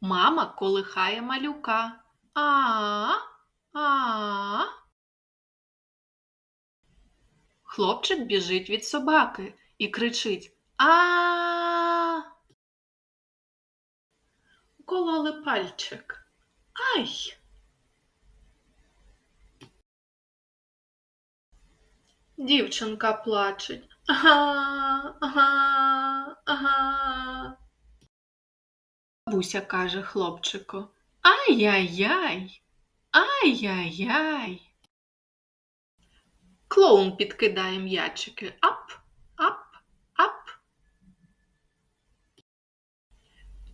Мама колихає малюка. А, а. Хлопчик біжить від собаки і кричить А. Укололи пальчик. Ай. Дівчинка плаче. Ага, Бабуся каже хлопчику. Ай-яй-яй, ай-яй-яй. Клоун підкидає м'ячики. Ап, ап, ап.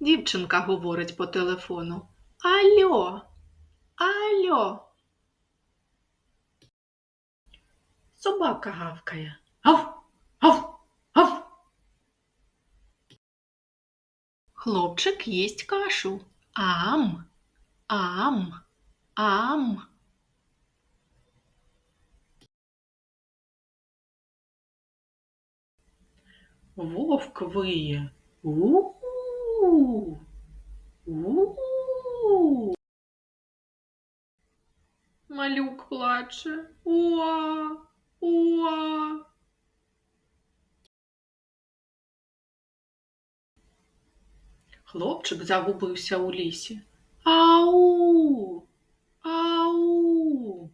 Дівчинка говорить по телефону. Альо, альо. Собака гавкає. Хлопчик їсть кашу. Ам, ам, ам. Вовк виє. У-у-у. Малюк плаче. Уа. Хлопчик загубився у лісі. Ау! Ау!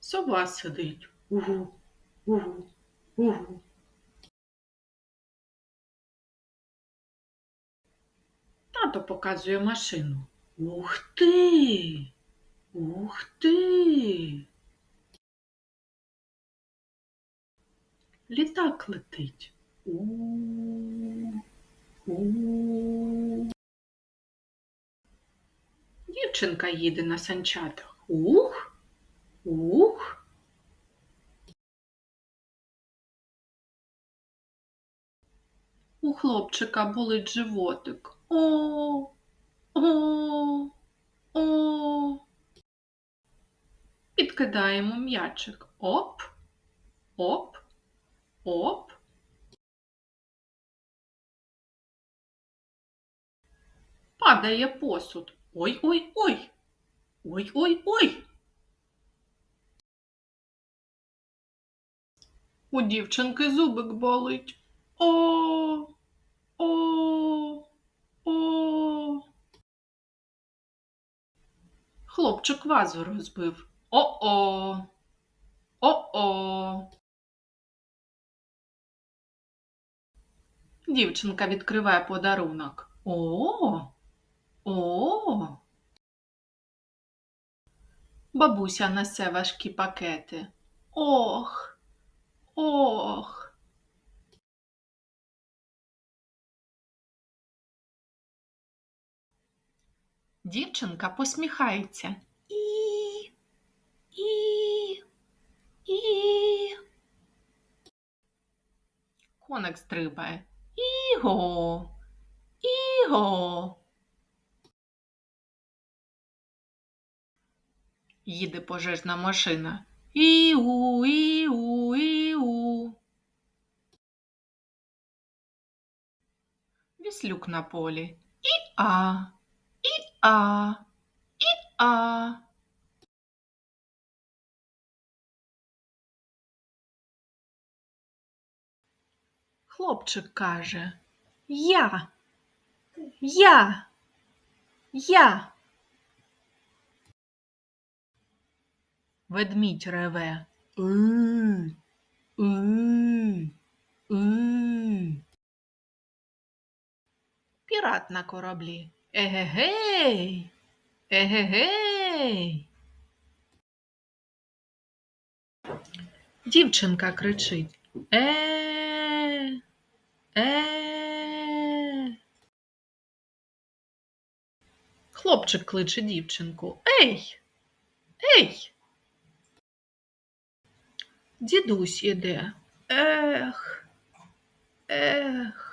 Сова сидить. Угу, угу, угу. Тато показує машину. Ух ти! Ух ти! Літак летить. Дівчинка їде на санчатах. Ух. Ух. У хлопчика болить животик. О. О. О. Підкидаємо м'ячик. Оп. Оп. Оп. Падає посуд. Ой-ой-ой. Ой-ой-ой. У дівчинки зубик болить. О. О. О. Хлопчик вазу розбив. О-о. О-о. Дівчинка відкриває подарунок. О. О. Бабуся несе важкі пакети. Ох. Ох. Дівчинка посміхається. І. І. І. Коник стрибає. Іго. Іго. Їде пожежна машина. Іу, іу, іу. Віслюк на полі. І-а, і-а, і-а. Хлопчик каже Я. Я. Я. Ведмідь реве. «Ий, ий, ий». Пірат на кораблі. Егегей. Егегей. Дівчинка кричить. Е. Е. Хлопчик кличе дівчинку. Ей. Ей. Дідусь іде. Ех. Ех.